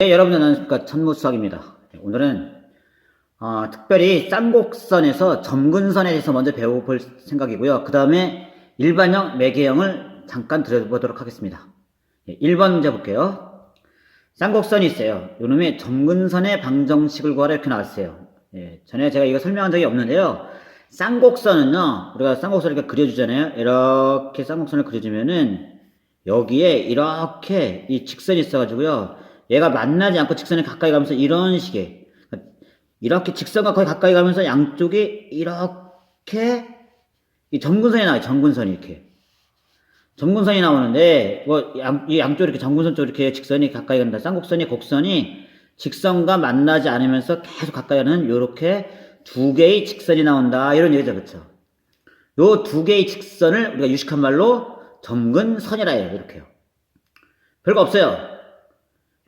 네, 여러분 안녕하십니까 천무수학입니다. 네, 오늘은 어, 특별히 쌍곡선에서 점근선에 대해서 먼저 배워볼 생각이고요. 그 다음에 일반형 매개형을 잠깐 들여보도록 하겠습니다. 네, 1번 문제 볼게요. 쌍곡선이 있어요. 요놈의 점근선의 방정식을 구하라 이렇게 나왔어요. 예, 전에 제가 이거 설명한 적이 없는데요. 쌍곡선은요, 우리가 쌍곡선을 이렇게 그려주잖아요. 이렇게 쌍곡선을 그려주면은 여기에 이렇게 이 직선이 있어가지고요. 얘가 만나지 않고 직선에 가까이 가면서 이런 식의 이렇게 직선과 거의 가까이 가면서 양쪽이 이렇게 이 점근선이 나와요. 점근선이 이렇게 점근선이 나오는데 뭐 양, 이 양쪽 이렇게 점근선 쪽 이렇게 직선이 가까이 간다. 쌍곡선이 곡선이 직선과 만나지 않으면서 계속 가까이 가는 이렇게 두 개의 직선이 나온다. 이런 얘기죠, 그렇죠? 요 두 개의 직선을 우리가 유식한 말로 점근선이라 해요. 이렇게요. 별거 없어요.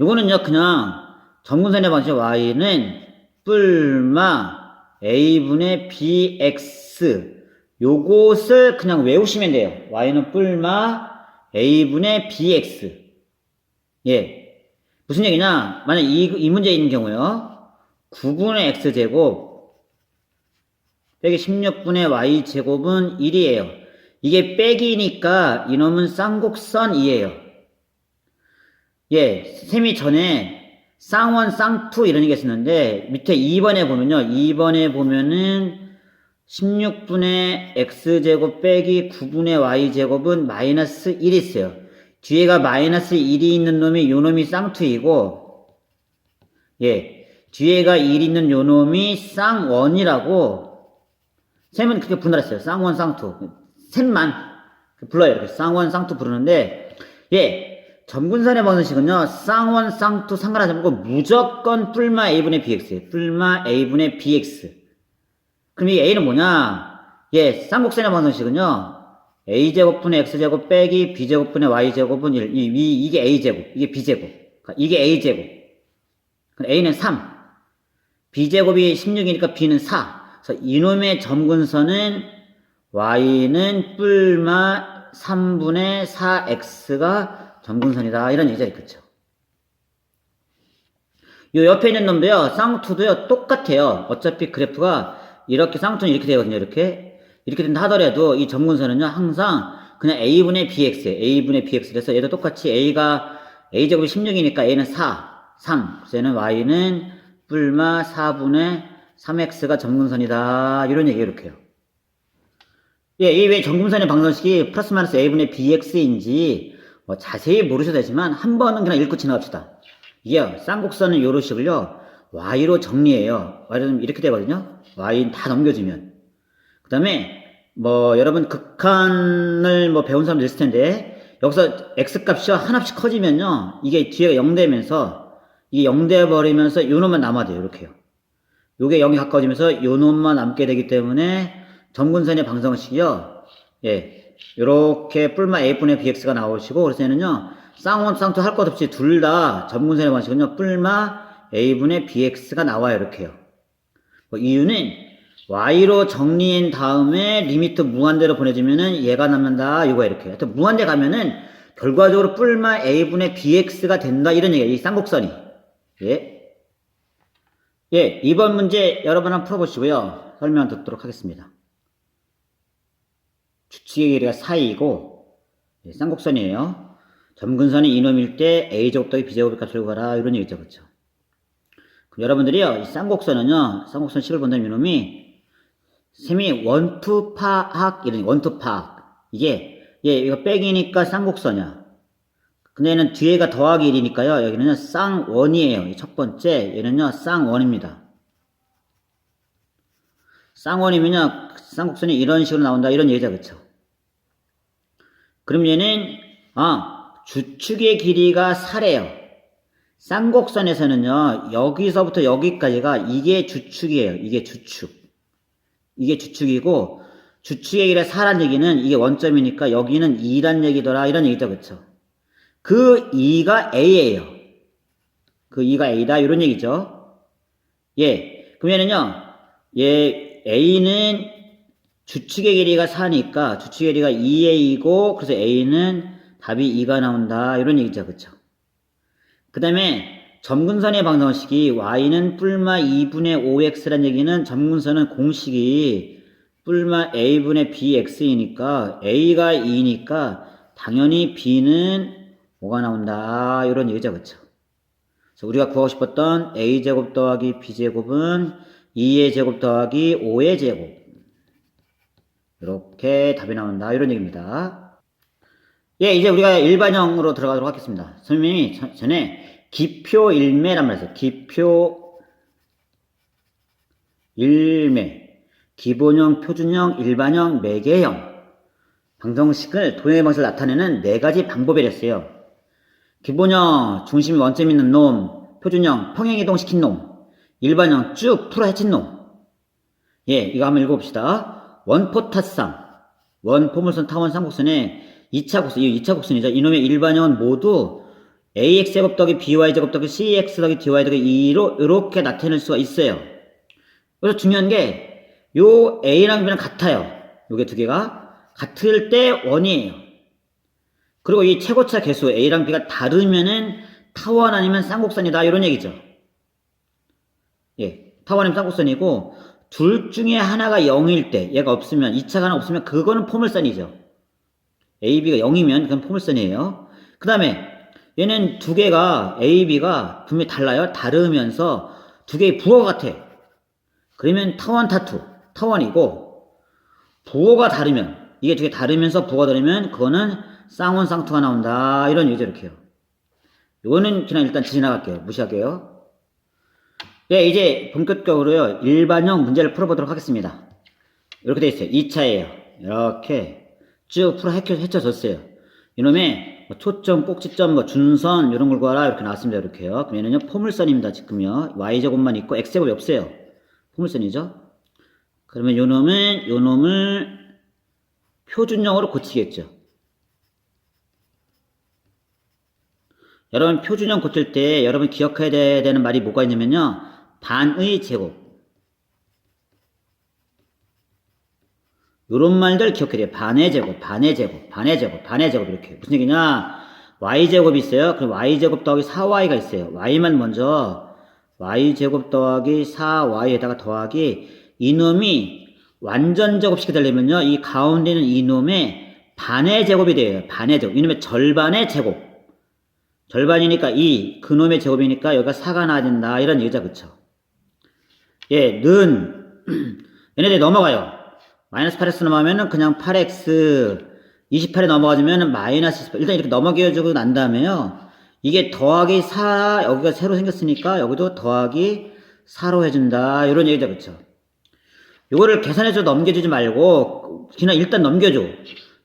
요거는요, 그냥 점근선의 방식 y는 뿔마 a분의 bx 요것을 그냥 외우시면 돼요. y는 뿔마 a분의 bx 예. 무슨 얘기냐? 만약 이, 이 문제에 있는 경우요. 9분의 x제곱 빼기 16분의 y제곱은 1이에요. 이게 빼기니까 이놈은 쌍곡선이에요. 예, 쌤이 전에 쌍원, 쌍투 이런 얘기 했었는데 밑에 2번에 보면요. 2번에 보면은 16분의 x제곱 빼기 9분의 y제곱은 마이너스 1이 있어요. 뒤에가 마이너스 1이 있는 놈이 요 놈이 쌍투이고 예, 뒤에가 1 있는 요 놈이 쌍원이라고 쌤은 그렇게 분할했어요. 쌍원, 쌍투. 셋만 불러요. 이렇게 쌍원, 쌍투 부르는데 예, 점근선의 방정식은요, 쌍원, 쌍투 상관하지 말고 무조건 뿔마 a분의 bx예요. 뿔마 a분의 bx. 그럼 이 a는 뭐냐? 예, 쌍곡선의 방정식은요, a제곱분의 x제곱 빼기 b제곱분의 y제곱은 1. 이, 이, 이게 a제곱, 이게 b제곱. 그러니까 이게 a제곱. a는 3. b제곱이 16이니까 b는 4. 그래서 이놈의 점근선은 y는 뿔마 3분의 4x가 점근선이다. 이런 얘기죠. 그쵸? 요 옆에 있는 놈도요, 쌍투도요, 똑같아요. 어차피 그래프가 이렇게 쌍투는 이렇게 되거든요. 이렇게. 이렇게 된다 하더라도 이 점근선은요, 항상 그냥 a분의 bx에 a분의 bx. 그래서 얘도 똑같이 a가 a제곱이 16이니까 a는 4, 3. 그래서 얘는 y는 뿔마 4분의 3x가 점근선이다. 이런 얘기예요. 이렇게요. 예, 이왜 점근선의 방정식이 플러스 마이너스 a분의 bx인지 뭐 자세히 모르셔도 되지만 한 번은 그냥 읽고 지나갑시다. 이게요, 쌍곡선은 요런 식을요, y로 정리해요. y는 이렇게 되거든요. y 다 넘겨주면. 그 다음에, 뭐, 여러분 극한을 뭐 배운 사람들 있을 텐데, 여기서 x 값이 하나씩 커지면요, 이게 뒤에가 0 되면서, 이게 0 돼버리면서 요 놈만 남아야 돼요. 이렇게요. 요게 0이 가까워지면서 요 놈만 남게 되기 때문에, 점근선의 방정식이요, 예, 이렇게 뿔마 a분의 bx가 나오시고 그래서 얘는요 쌍원 쌍투 할 것 없이 둘다 점근선의 방식은요 뿔마 a분의 bx가 나와요 이렇게요. 뭐 이유는 y로 정리한 다음에 리미트 무한대로 보내주면은 얘가 남는다 이거야 이렇게. 하여튼 무한대 가면은 결과적으로 뿔마 a분의 bx가 된다 이런 얘기야 이 쌍곡선이. 예. 예, 이번 문제 여러분 한번 풀어보시고요. 설명 듣도록 하겠습니다 주축의 길이가 4이고 예, 쌍곡선이에요. 점근선이 이놈일 때 a제곱 더하기 b제곱의 값을 구하라 이런 얘기죠. 그렇죠? 그럼 여러분들이요. 이 쌍곡선은요. 쌍곡선 식을 본다면 이놈이 셈이 원투 파악 이런 원투 파악 이게 예, 이거 빼기니까 쌍곡선이야. 근데 얘는 뒤에가 더하기 1이니까요. 여기는요. 쌍원이에요. 첫 번째 얘는요. 쌍원입니다. 쌍원이면요. 쌍곡선이 이런 식으로 나온다. 이런 얘기죠. 그쵸? 그럼 얘는, 아, 주축의 길이가 4래요. 쌍곡선에서는요, 여기서부터 여기까지가 이게 주축이에요. 이게 주축. 이게 주축이고, 주축의 길이가 4란 얘기는 이게 원점이니까 여기는 2란 얘기더라. 이런 얘기죠. 그쵸? 그 2가 A예요. 그 2가 A다. 이런 얘기죠. 예. 그러면은요, 예, A는 주축의 길이가 4니까 주축의 길이가 2a이고 그래서 a는 답이 2가 나온다. 이런 얘기죠. 그쵸? 그 다음에 점근선의 방정식이 y는 뿔마 2분의 5x란 얘기는 점근선은 공식이 뿔마 a분의 bx이니까 a가 2니까 당연히 b는 5가 나온다. 이런 얘기죠. 그쵸? 그래서 우리가 구하고 싶었던 a제곱 더하기 b제곱은 2의 제곱 더하기 5의 제곱. 이렇게 답이 나온다. 이런 얘기입니다. 예 이제 우리가 일반형으로 들어가도록 하겠습니다. 선생님이 전- 전에 기표 일매란 말을 했어요. 기표 일매. 기본형, 표준형, 일반형, 매개형. 방정식을 도형의 방식을 나타내는 네 가지 방법이랬어요. 기본형, 중심이 원점 있는 놈, 표준형, 평행 이동시킨 놈, 일반형, 쭉 풀어 헤친 놈. 예, 이거 한번 읽어봅시다. 원포타상, 원포물선 타원 삼곡선의 2차 곡선, 이 2차 곡선이죠. 이놈의 일반형은 모두 ax 제곱 더하기 by 제곱 더하기 cx 더하기 dy 더하기 2로 이렇게 나타낼 수가 있어요. 그래서 중요한 게 요 A랑 B랑 같아요. 요게 두 개가 같을 때 원이에요. 그리고 이 최고차 개수 A랑 B가 다르면은 타원 아니면 쌍곡선이다 이런 얘기죠. 예, 타원 아니면 쌍곡선이고 둘 중에 하나가 0일 때 얘가 없으면 2차가 하나 없으면 그거는 포물선이죠. A, B가 0이면 그건 포물선이에요. 그 다음에 얘는 두 개가 A, B가 분명히 달라요. 다르면서 두 개의 부호가 같아. 그러면 타원 타투, 타원이고 부호가 다르면 이게 두 개 다르면서 부호가 다르면 그거는 쌍원 쌍투가 나온다 이런 얘기죠 이렇게요. 이거는 그냥 일단 지나갈게요. 무시할게요. 네 이제 본격적으로요 일반형 문제를 풀어보도록 하겠습니다. 이렇게 돼 있어요. 2차예요. 이렇게 쭉 풀어 헤쳐, 헤쳐졌어요. 이놈의 뭐 초점, 꼭지점, 뭐 준선 이런 걸 구하라 이렇게 나왔습니다. 이렇게요. 그럼 얘는요 포물선입니다. 지금요 y제곱만 있고 x제곱이 없어요. 포물선이죠. 그러면 요 놈은 요 놈을 표준형으로 고치겠죠. 여러분 표준형 고칠 때 여러분 기억해야 되- 되는 말이 뭐가 있냐면요. 반의 제곱. 요런 말들 기억해야 돼요. 반의 제곱, 반의 제곱, 반의 제곱, 반의 제곱 이렇게. 무슨 얘기냐? y제곱이 있어요. 그럼 y제곱 더하기 4y가 있어요. y만 먼저 y제곱 더하기 4y에다가 더하기 이놈이 완전 제곱시켜 되려면요. 이 가운데 있는 이놈의 반의 제곱이 돼요. 반의 제곱. 이놈의 절반의 제곱. 절반이니까 2, 그놈의 제곱이니까 여기가 4가 나야 된다. 이런 얘기죠. 그쵸? 예, 는, 얘네들이 넘어가요. 마이너스 8x 넘어가면은 그냥 8x, 28에 넘어가주면은 마이너스 18. 일단 이렇게 넘어가주고 난 다음에요. 이게 더하기 4, 여기가 새로 생겼으니까 여기도 더하기 4로 해준다. 이런 얘기죠. 그쵸? 요거를 계산해서 넘겨주지 말고 그냥 일단 넘겨줘.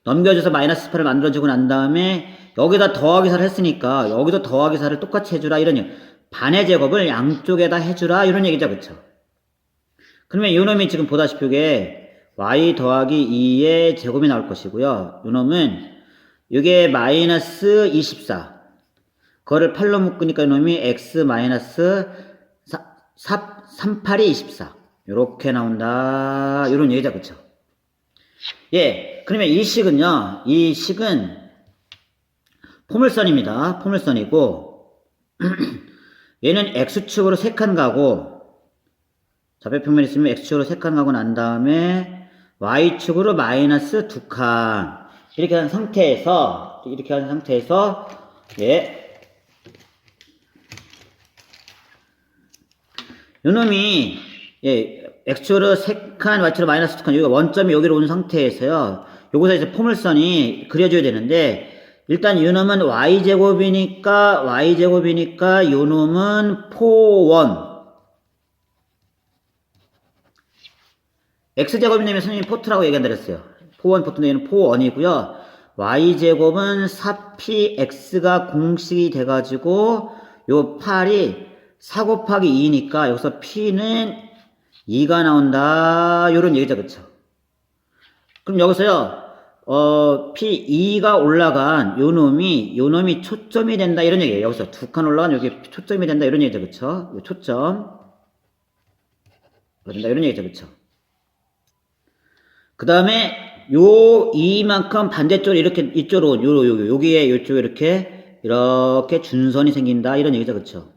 넘겨줘서 마이너스 18을 만들어주고 난 다음에 여기다 더하기 4를 했으니까 여기도 더하기 4를 똑같이 해주라 이런 얘기. 반의 제곱을 양쪽에다 해주라 이런 얘기죠. 그쵸? 그러면 요 놈이 지금 보다시피 이게 y 더하기 2의 제곱이 나올 것이고요. 요 놈은 이게 마이너스 24. 그거를 8로 묶으니까 이 놈이 x 마이너스 38이 24. 요렇게 나온다. 요런 얘기죠. 그쵸? 예. 그러면 이 식은요. 이 식은 포물선입니다. 포물선이고 얘는 x축으로 3칸 가고 좌표평면 있으면 x축으로 3칸 가고 난 다음에 y축으로 마이너스 2칸. 이렇게 한 상태에서 이렇게 한 상태에서 예. 요놈이 예 x축으로 3칸 y축으로 마이너스 2칸 여기가 원점이 여기로 온 상태에서요. 요거서 이제 포물선이 그려줘야 되는데 일단 요놈은 y제곱이니까 y제곱이니까 요놈은 포원 x제곱이면 선생님이 포트라고 얘기한다 그랬어요. 포원, 포트는 얘는 포원이고요. y제곱은 4px가 공식이 돼가지고 요 8이 4 곱하기 2니까 여기서 p는 2가 나온다. 요런 얘기죠. 그쵸? 그럼 여기서요. 어, p2가 올라간 요 놈이 요 놈이 초점이 된다. 이런 얘기예요. 여기서 두 칸 올라간 여기 초점이 된다. 이런 얘기죠. 그쵸? 요 초점. 된다. 이런 얘기죠. 그쵸? 그 다음에 요 이만큼 반대쪽으로 이렇게 이쪽으로 요, 요, 요, 여기에 요쪽에 이렇게 이렇게 준선이 생긴다 이런 얘기죠 그쵸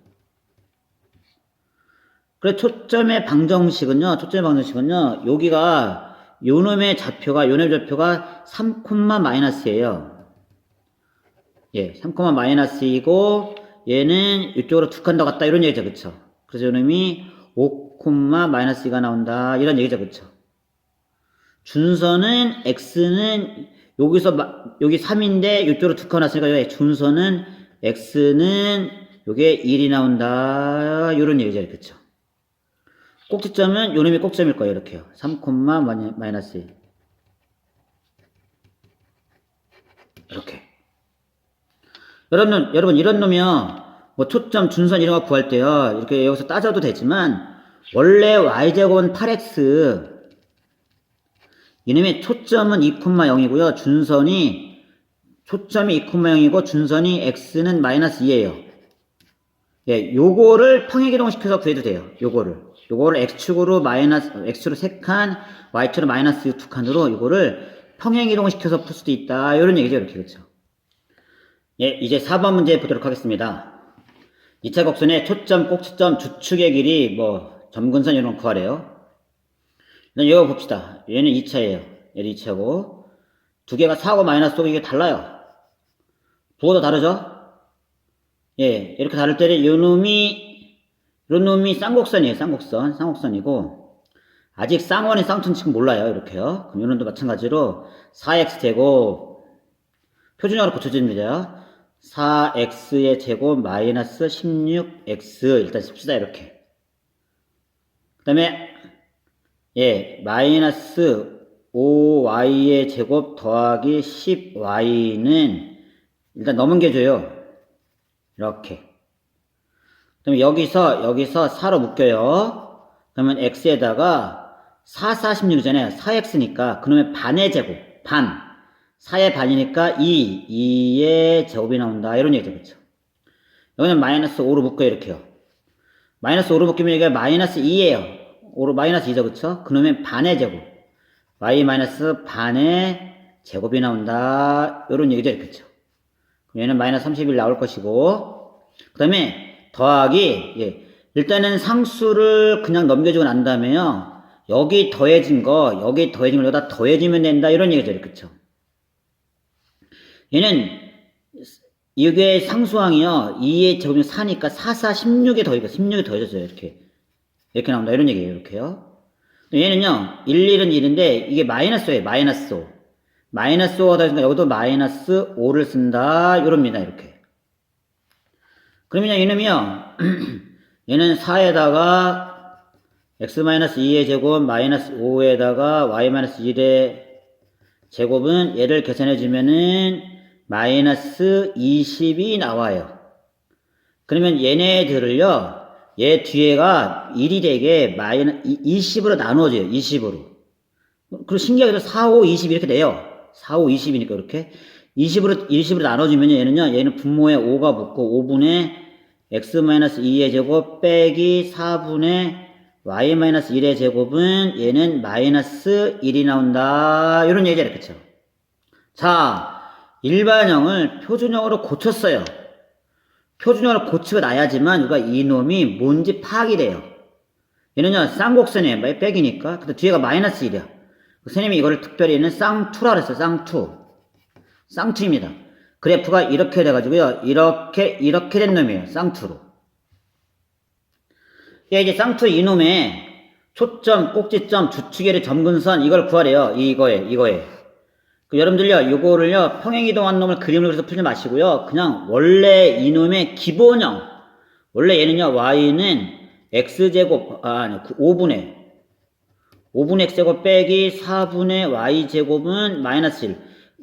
그래 초점의 방정식은요. 초점의 방정식은요. 여기가 요놈의 좌표가 요놈의 좌표가 3, 마이너스예요. 예, 3, 마이너스이고 얘는 이쪽으로 두칸더 갔다 이런 얘기죠. 그쵸? 그래서 요놈이 5, 마이너스 2가 나온다. 이런 얘기죠. 그쵸? 준선은 x는 여기서 마- 여기 3인데 이쪽으로 두칸 여기 준선은 x는 요게 1이 나온다. 이런 얘기죠. 그쵸? 꼭지점은 요 놈이 꼭점일 거예요. 이렇게요. 3, 마이너스 1. 이렇게. 여러분, 여러분, 이런 놈이요. 뭐 초점, 준선 이런 거 구할 때요. 이렇게 여기서 따져도 되지만, 원래 y제곱은 8x. 이놈의 초점은 2,0이고요. 준선이, 초점이 2,0이고, 준선이 x는 마이너스 2예요. 예, 요거를 평행이동시켜서 구해도 돼요. 요거를. 요거를 x축으로 마이너스, x축으로 3칸, y축으로 마이너스 2칸으로 요거를 평행이동시켜서 풀 수도 있다. 이런 얘기죠. 이렇게, 그렇죠. 예, 이제 4번 문제 보도록 하겠습니다. 2차 곡선의 초점, 꼭지점, 주축의 길이, 뭐, 점근선 이런 거 구하래요. 이거 봅시다. 얘는 2차예요. 얘는 2차고. 두 개가 4고 마이너스 고 이게 달라요. 부호도 다르죠? 예, 이렇게 다를 때는 요 놈이, 요 놈이 쌍곡선이에요. 쌍곡선. 쌍곡선이고. 아직 쌍원이 쌍툰 지금 몰라요. 이렇게요. 그럼 요 놈도 마찬가지로 4x 제곱, 표준형으로 고쳐집니다. 4x의 제곱 마이너스 16x 일단 씁시다 이렇게 그 다음에 예 마이너스 5y의 제곱 더하기 10y는 일단 넘겨줘요 이렇게 그러면 여기서 여기서 4로 묶여요 그러면 x에다가 4, 4, 16이잖아요 4x니까 그러면 반의 제곱 반 4의 반이니까 2, 2의 제곱이 나온다. 이런 얘기죠. 그렇죠? 여기는 마이너스 5로 묶어 이렇게요. 마이너스 5로 묶이면 이게 마이너스 2예요. 5로 마이너스 2죠. 그렇죠? 그러면 반의 제곱. y 마이너스 반의 제곱이 나온다. 이런 얘기죠. 그렇죠? 얘는 마이너스 31 나올 것이고 그 다음에 더하기 예. 일단은 상수를 그냥 넘겨주고 난 다음에요. 여기 더해진 거, 여기 더해진 걸 여기다 더해주면 된다. 이런 얘기죠. 그렇죠? 얘는 이게 상수항이요. 2의 제곱이 4니까 4, 4, 16에 더해가 16에 더해졌어요. 이렇게. 이렇게 나온다. 이런 얘기예요. 이렇게요. 얘는요. 1, 1은 1인데 이게 마이너스예요. 마이너스 5. 마이너스 5가 더해지니까 여기도 마이너스 5를 쓴다. 이럽니다. 이렇게. 그러면 이놈이요. 얘는 4에다가 x-2의 제곱 마이너스 5에다가 y-1의 제곱은 얘를 계산해 주면은 마이너스 20이 나와요. 그러면 얘네들을요, 얘 뒤에가 1이 되게 마이너, 20으로 나누어져요. 20으로. 그리고 신기하게도 4, 5, 20 이렇게 돼요. 4, 5, 20이니까 이렇게. 20으로, 20으로 나눠주면 얘는요, 얘는 분모에 5가 붙고 5분의 x-2의 제곱 빼기 4분의 y-1의 제곱은 얘는 마이너스 1이 나온다. 이런 얘기잖아요. 그쵸? 자, 일반형을 표준형으로 고쳤어요. 고치고 나야지만 우리가 이놈이 뭔지 파악이 돼요. 얘는요, 쌍곡선이에요. 빼기니까. 근데 뒤에가 마이너스 1이야. 선생님이 이거를 특별히 얘는 쌍투라 그랬어요. 쌍투. 쌍투입니다. 그래프가 이렇게 돼가지고요. 이렇게, 이렇게 된 놈이에요. 쌍투로. 예, 이제 쌍투 이놈의 초점, 꼭지점, 주축의 점근선 이걸 구하래요. 이거에, 이거에. 그 여러분들요, 요거를요, 평행이동한 놈을 그림을 그려서 풀지 마시고요. 그냥 원래 이놈의 기본형. 원래 얘는요, y는 x제곱, 아, 아니, 5분의, 5분의 x제곱 빼기 4분의 y제곱은 마이너스 1.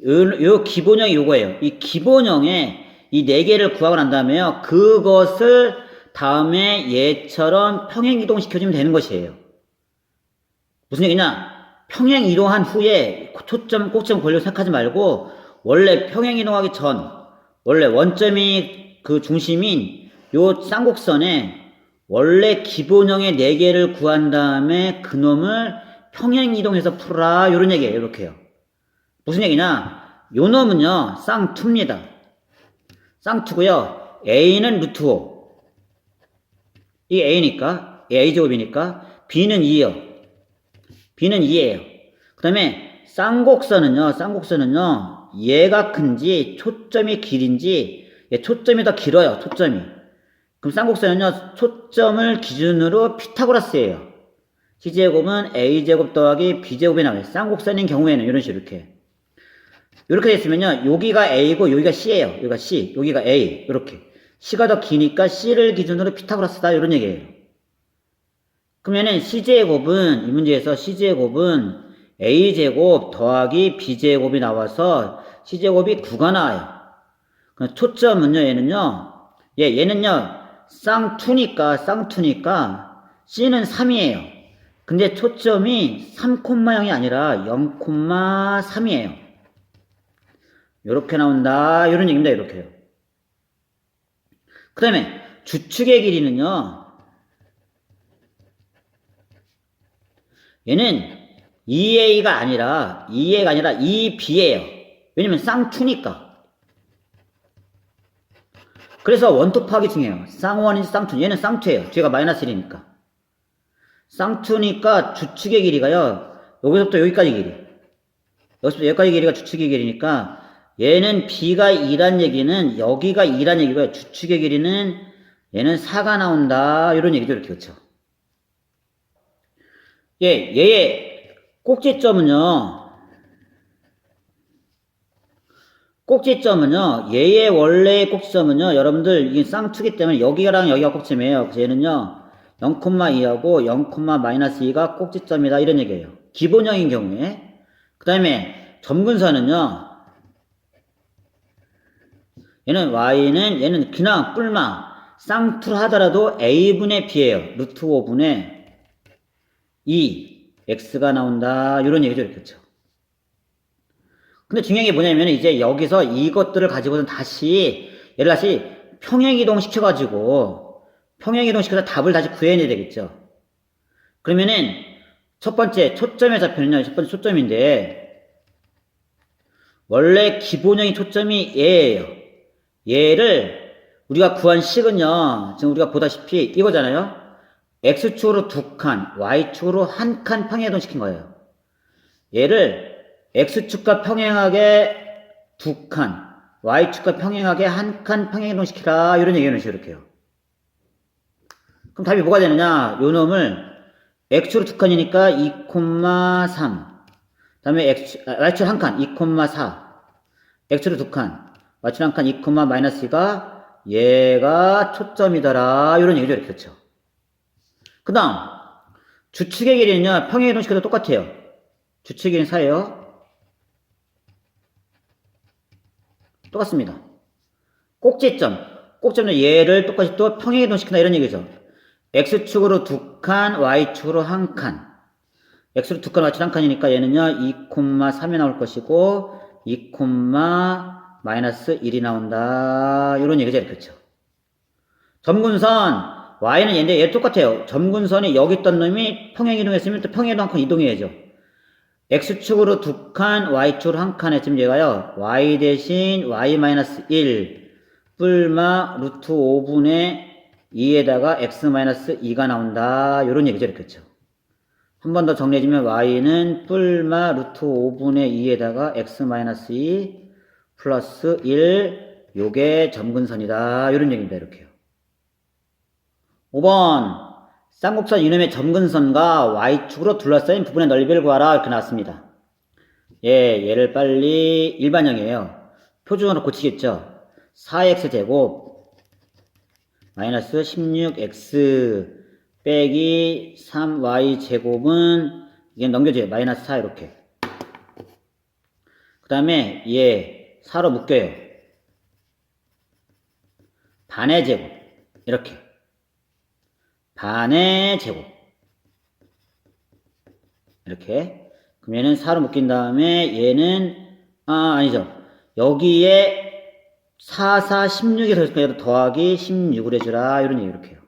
요, 요 기본형이 요거예요. 이 기본형에 이 네 개를 구하고 난 다음에요. 그것을 다음에 얘처럼 평행 이동시켜주면 되는 것이에요. 무슨 얘기냐? 평행 이동한 후에 초점, 꼭점 권려 생각하지 말고 원래 평행 이동하기 전 원래 원점이 그 중심인 요 쌍곡선에 원래 기본형의 4개를 구한 다음에 그놈을 평행 이동해서 풀어라 요런 얘기예요. 이렇게요. 무슨 얘기냐? 요 놈은요. 쌍투입니다. 쌍투고요. A는 루트 5. 이 A니까 a제곱이니까 b는 2예요. B는 2예요. 그 다음에 쌍곡선은요. 쌍곡선은요. 얘가 큰지 초점이 길인지 얘 초점이 더 길어요. 초점이. 그럼 쌍곡선은요. 초점을 기준으로 피타고라스예요. c제곱은 a제곱 더하기 b제곱이 나와요. 쌍곡선인 경우에는 이런 식으로 이렇게. 이렇게 됐으면요. 여기가 a고 여기가 c예요. 여기가 c, 여기가 a. 이렇게. c가 더 기니까 c를 기준으로 피타고라스다. 이런 얘기예요. 그러면은 c제곱은 이 문제에서 c제곱은 a제곱 더하기 b제곱이 나와서 c제곱이 9가 나와요. 초점은요. 얘는요. 얘 얘는요. 쌍투니까 쌍투니까 c는 3이에요. 근데 초점이 3,0이 아니라 0,3이에요. 이렇게 나온다. 이런 얘기입니다. 이렇게요. 그 다음에 주축의 길이는요. 얘는 2a가 아니라 2a가 아니라 2b예요. 왜냐면 쌍투니까. 그래서 파악이 중요해요. 쌍원인지 쌍투. 얘는 쌍투예요. 뒤가 마이너스 1이니까. 쌍투니까 주축의 길이가요. 여기서부터 여기까지 길이. 여기서부터 여기까지 길이가 주축의 길이니까 얘는 b가 2란 얘기는 여기가 2란 얘기고요. 주축의 길이는 얘는 4가 나온다. 이런 얘기죠. 이렇게 그렇죠. 예, 얘의 꼭지점은요. 꼭지점은요. 얘의 원래의 꼭지점은요. 여러분들 이게 쌍투기 때문에 여기랑 여기가 꼭지점이에요. 얘는요. 0,2하고 0,-2가 꼭지점이다. 이런 얘기예요. 기본형인 경우에. 그 다음에 점근선은요. 얘는 y는 얘는 그냥 뿔마 쌍투를 하더라도 a분의 b예요. 루트 5분의 2 x가 나온다. 이런 얘기죠. 이렇겠죠. 근데 중요한 게 뭐냐면 이제 여기서 이것들을 가지고는 다시 얘를 다시 평행이동 시켜가지고 평행이동 시켜서 답을 다시 구해내야 되겠죠. 그러면은 첫 번째 초점의 좌표는요. 첫 번째 초점인데 원래 기본형의 초점이 얘예요. 얘를 우리가 구한 식은요. 지금 우리가 보다시피 이거잖아요. X축으로 두 칸, y축으로 한 칸 평행이동 시킨 거예요. 얘를 x축과 평행하게 두 칸, y축과 평행하게 한 칸 평행이동 시키라 이런 얘기는 이렇게 해요. 그럼 답이 뭐가 되느냐? 요 놈을 x축으로 두 칸이니까 2,3 다음에 x, 아, y축 한 칸, 2,4 x축으로 두 칸, y축 한 칸, 2, 마이너스 2가 얘가 초점이더라 이런 얘기죠. 이렇게 그렇죠. 그 다음 주축의 길이는요. 평행 이동 시켜도 똑같아요. 주축의 길이는 4예요. 똑같습니다. 꼭지점. 꼭지점은 얘를 똑같이 또 평행 이동 시킨다 이런 얘기죠. x축으로 두 칸, y축으로 한 칸. x로 두 칸, y축 한 칸이니까 얘는요. 2,3이 나올 것이고 2, 마이너스 1이 나온다. 이런 얘기죠. 그렇죠. 점근선 y는 얘인데 얘 똑같아요. 점근선이 여기 있던 놈이 평행 이동했으면 또 평행도 한 칸 이동해야죠. x축으로 두 칸, y축으로 한칸 했으면 얘가요. y 대신 y-1 뿔마 루트 5분의 2에다가 x-2가 나온다. 이런 얘기죠. 그렇죠. 한 번 더 정리해주면 y는 뿔마 루트 5분의 2에다가 x-2 플러스 1 요게 점근선이다. 이런 얘기입니다. 이렇게요. 5번 쌍곡선 이놈의 점근선과 y축으로 둘러싸인 부분의 넓이를 구하라 이렇게 나왔습니다. 예, 얘를 빨리 일반형이에요. 표준으로 고치겠죠. 4x제곱 마이너스 16x 빼기 3y제곱은 이게 넘겨져요. 마이너스 4 이렇게. 그 다음에 얘 4로 묶여요. 반의 제곱 이렇게 반의 제곱. 이렇게. 그럼 얘는 4로 묶인 다음에 얘는 아 아니죠. 여기에 4, 4, 16이 더있으니까 더하기 16을 해주라. 이런 얘기 이렇게 해요.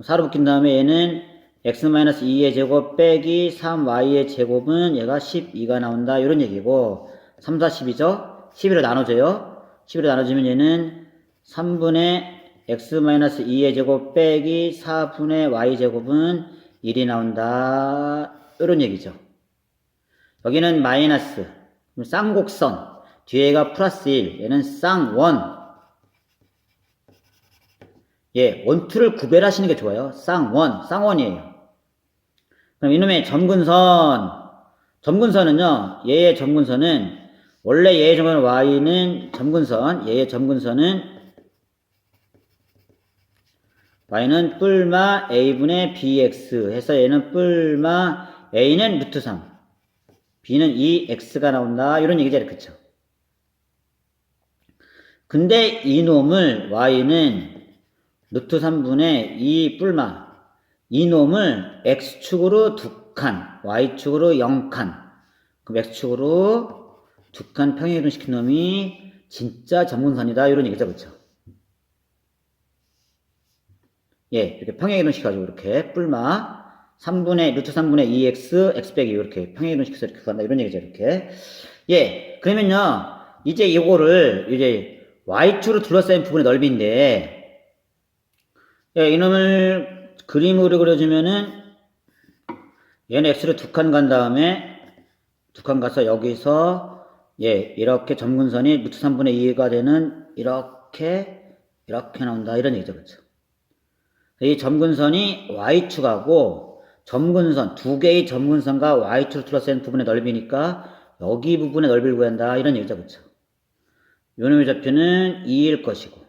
4로 묶인 다음에 얘는 x-2의 제곱 빼기 3y의 제곱은 얘가 12가 나온다. 이런 얘기고. 3, 4, 10이죠? 11로 나눠져요. 11로 나눠지면 얘는 3분의 x-2의 제곱 빼기 4분의 y제곱은 1이 나온다. 이런 얘기죠. 여기는 마이너스. 쌍곡선. 뒤에가 플러스 1. 얘는 쌍원. 예, 원투를 구별하시는 게 좋아요. 쌍원. 쌍원이에요. 그럼 이놈의 점근선. 점근선은요, 얘의 점근선은, 원래 얘의 점근선 y는 점근선, 얘의 점근선은 y는 뿔마 a분의 bx 해서 얘는 뿔마 a는 루트 3 b는 2x가 나온다. 이런 얘기잖아요 그쵸? 근데 이놈을 y는 루트 3분의 2 뿔마 이놈을 x축으로 두칸 y축으로 0칸. 그럼 x축으로 두칸 평행이동 시킨 놈이 진짜 점근선이다. 이런 얘기죠 그쵸 예, 이렇게 평행 이동 시켜가지고 이렇게 뿔마 3분의 루트 3분의 2x x 빼기 이렇게 평행 이동 시켜서 이렇게 간다. 이런 얘기죠 이렇게. 예 그러면요 이제 이거를 이제 y축으로 둘러싸인 부분의 넓이인데 예, 이놈을 그림으로 그려주면은 얘는 x를 두 칸 간 다음에 두 칸 가서 여기서 예 이렇게 점근선이 루트 3분의 2가 되는 이렇게 이렇게 나온다. 이런 얘기죠 그렇죠 이 점근선이 y축하고 점근선 두 개의 점근선과 y축을 둘러싼 부분의 넓이니까 여기 부분의 넓이를 구한다. 이런 얘기죠 그쵸 요놈의 좌표는 2일 것이고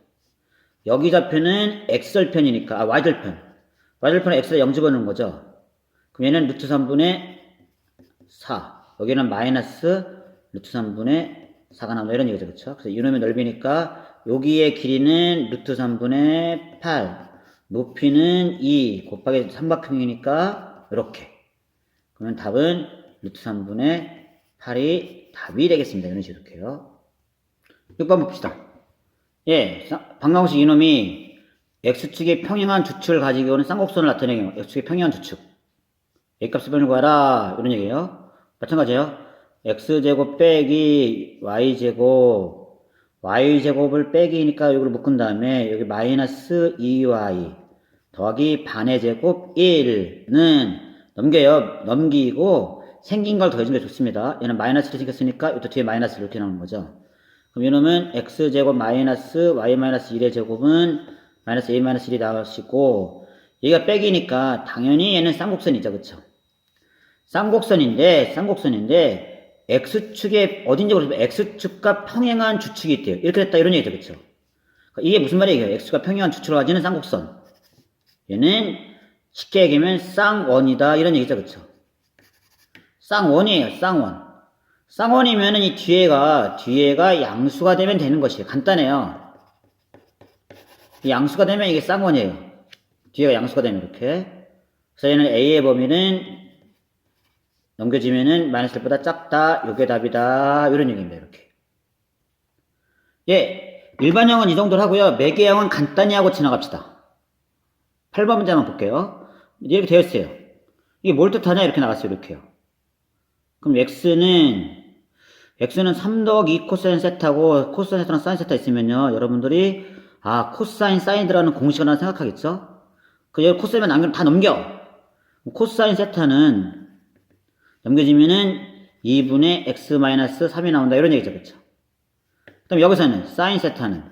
여기 좌표는 x절편이니까 아 y절편. y절편은 x에 0 집어넣는 거죠. 그럼 얘는 루트 3분의 4 여기는 마이너스 루트 3분의 4가 나온다. 이런 얘기죠. 그쵸? 그래서 이놈의 넓이니까 여기의 길이는 루트 3분의 8 높이는 2 곱하기 삼각형이니까 이렇게 그러면 답은 루트 3분의 8이 답이 되겠습니다. 이런 식으로 이렇게요. 6번 봅시다. 예, 방광식 이놈이 x축의 평행한 주축을 가지고 오는 쌍곡선을 나타내는 x축의 평행한 주축 a값을 변을 구하라 이런 얘기예요. 마찬가지예요. x제곱 빼기 y제곱 y제곱을 빼기니까 이걸 묶은 다음에 여기 마이너스 2y 더하기 반의 제곱 1은 넘겨요. 넘기고 생긴 걸 더해주는 게 좋습니다. 얘는 마이너스로 생겼으니까 이것도 뒤에 마이너스 이렇게 나오는 거죠. 그럼 이놈은 x제곱 마이너스 y 마이너스 1의 제곱은 마이너스 a 마이너스 1이 나오시고 얘가 빼기니까 당연히 얘는 쌍곡선이죠. 그쵸? 쌍곡선인데 쌍곡선인데 x축에 어딘지 모르지만 x축과 평행한 주축이 있대요. 이렇게 됐다 이런 얘기죠. 그쵸? 이게 무슨 말이에요? x가 평행한 주축으로 가지는 쌍곡선. 얘는 쉽게 얘기하면 쌍원이다 이런 얘기죠. 그쵸? 쌍원이에요. 쌍원. 쌍원이면은 이 뒤에가 뒤에가 양수가 되면 되는 것이에요. 간단해요. 이 양수가 되면 이게 쌍원이에요. 뒤에가 양수가 되면 이렇게. 그래서 얘는 a의 범위는 넘겨지면은 마이너스 1보다 작다. 요게 답이다. 이런 얘기입니다. 이렇게. 예. 일반형은 이 정도로 하고요. 매개형은 간단히 하고 지나갑시다. 8번 문제 한번 볼게요. 이렇게 되어 있어요. 이게 뭘 뜻하냐? 이렇게 나갔어요. 이렇게요. 그럼 x는 x는 3 더하기 2 코사인 세타고 코사인 세타랑 사인 세타 있으면요. 여러분들이 아 코사인 사인 들어가는 공식을 하나 생각하겠죠? 그 코사인만 남기면 다 넘겨. 코사인 세타는 넘겨지면은 2분의 x 마이너스 3이 나온다 이런 얘기죠. 그렇죠? 그럼 여기서는 사인 세타는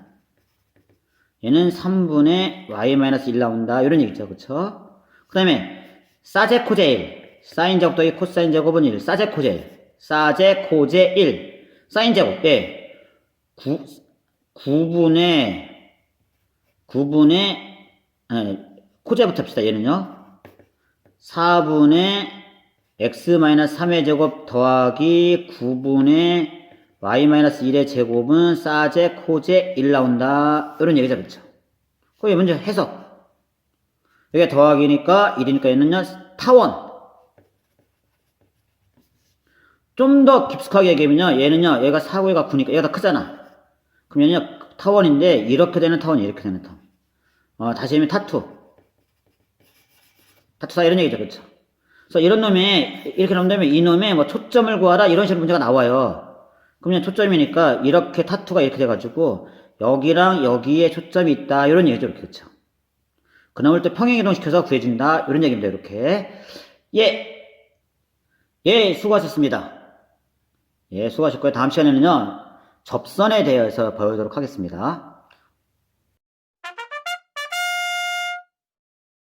얘는 3분의 y 마이너스 1 나온다. 이런 얘기죠. 그렇죠? 그 다음에 사제 코제 1 사인 제곱 더하기 코사인 제곱은 1 사제 코제 1 사제 코제 1 사인 제곱. 예. 9, 9분의 9분의 아니, 코제부터 합시다. 얘는요. 4분의 x-3의 제곱 더하기 9분의 y-1의 제곱은 사제 코제 1 나온다. 이런 얘기죠 그렇죠. 그게 먼저 해석. 여기 더하기니까 1이니까 얘는요 타원. 좀 더 깊숙하게 얘기하면요 얘는요 얘가 4고 얘가 9니까 얘가 더 크잖아. 그럼 얘는요 타원인데 이렇게 되는 타원이 이렇게 되는 타원. 어, 다시 하면 타투. 타투다 이런 얘기죠 그렇죠? 그래서 이런 놈이 이렇게 나온다면 이 놈의 뭐 초점을 구하라 이런 식으로 문제가 나와요. 그러면 초점이니까 이렇게 타투가 이렇게 돼가지고 여기랑 여기에 초점이 있다. 이런 얘기죠. 이렇게 그쵸? 그놈을 또 평행이동 시켜서 구해준다. 이런 얘기입니다. 이렇게. 예. 예, 수고하셨습니다. 예, 수고하셨고요. 다음 시간에는요, 접선에 대해서 배우도록 하겠습니다.